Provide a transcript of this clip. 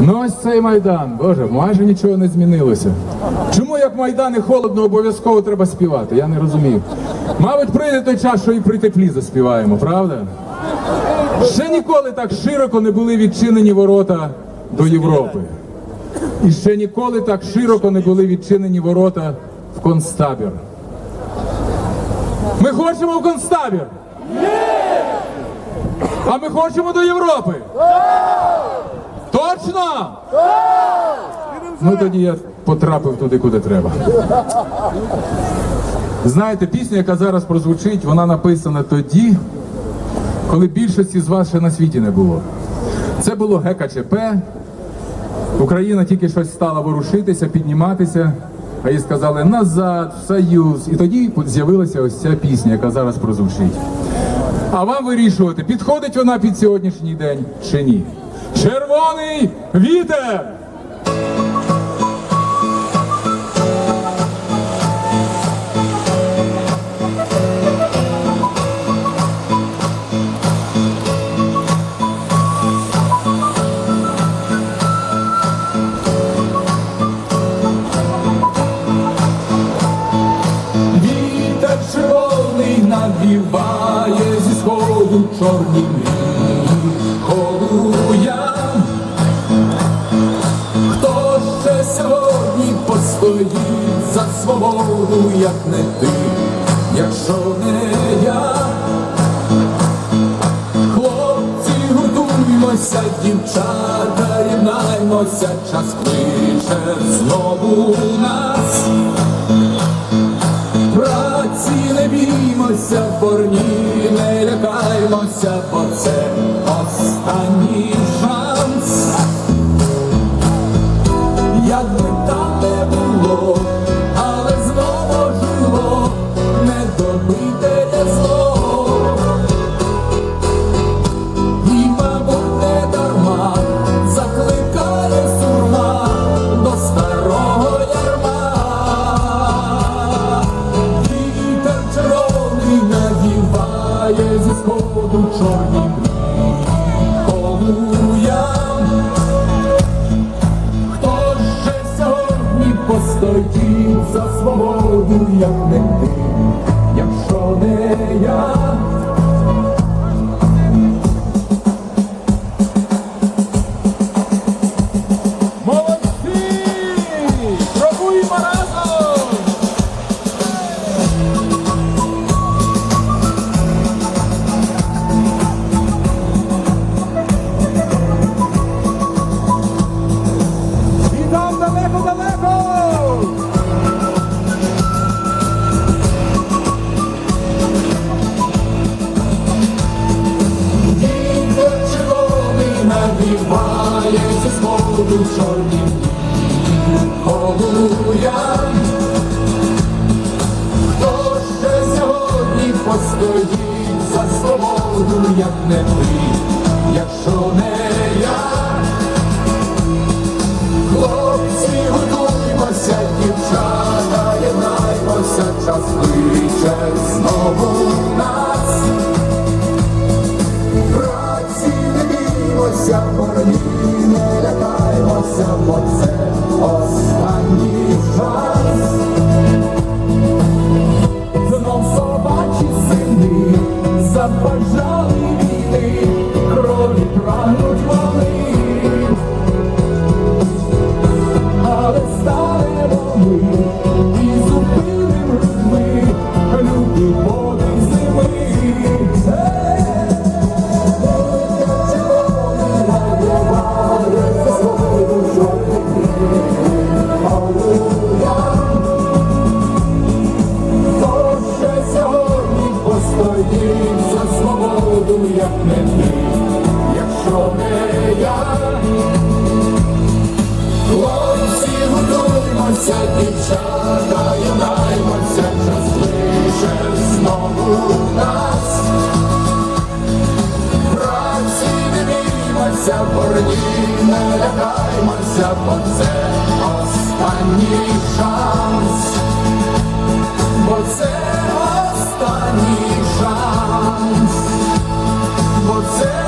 Ну ось цей майдан, боже, майже нічого не змінилося. Чому як майдан і холодно обов'язково треба співати? Я не розумію. Мабуть, прийде той час, що і при теплі заспіваємо, правда? Ще ніколи так широко не були відчинені ворота до Європи. І ще ніколи так широко не були відчинені ворота в концтабір. Ми хочемо в концтабір. А ми хочемо до Європи. Ну тоді я потрапив туди, куди треба. Знаєте, пісня, яка зараз прозвучить, вона написана тоді, коли більшості з вас ще на світі не було. Це було ГКЧП. Україна тільки щось стала ворушитися, підніматися, а їй сказали назад, в Союз. І тоді з'явилася ось ця пісня, яка зараз прозвучить. А вам вирішувати, підходить вона під сьогоднішній день чи ні. Червоний вітер! Холуям. Хто ще сьогодні постоїть за свободу, як не ти, якщо не я? Хлопці, готуймося, дівчата, єднаймося, час кличе знову нас. Праці не біймося, борні не лякаймося, бо це останній сходу чорні полуям. Хто ще сьогодні постоїть за свободу, як не ти, якщо не я? І там далеко-далеко! Вітер червоний навіває зі сходу чорні полуям. Хто ще сьогодні постоїть за свободу, як не ти, Чекає найманця, час знову нас. Праці не борні не лякаймося, бо це останній шанс, бо це останній шанс, бо це.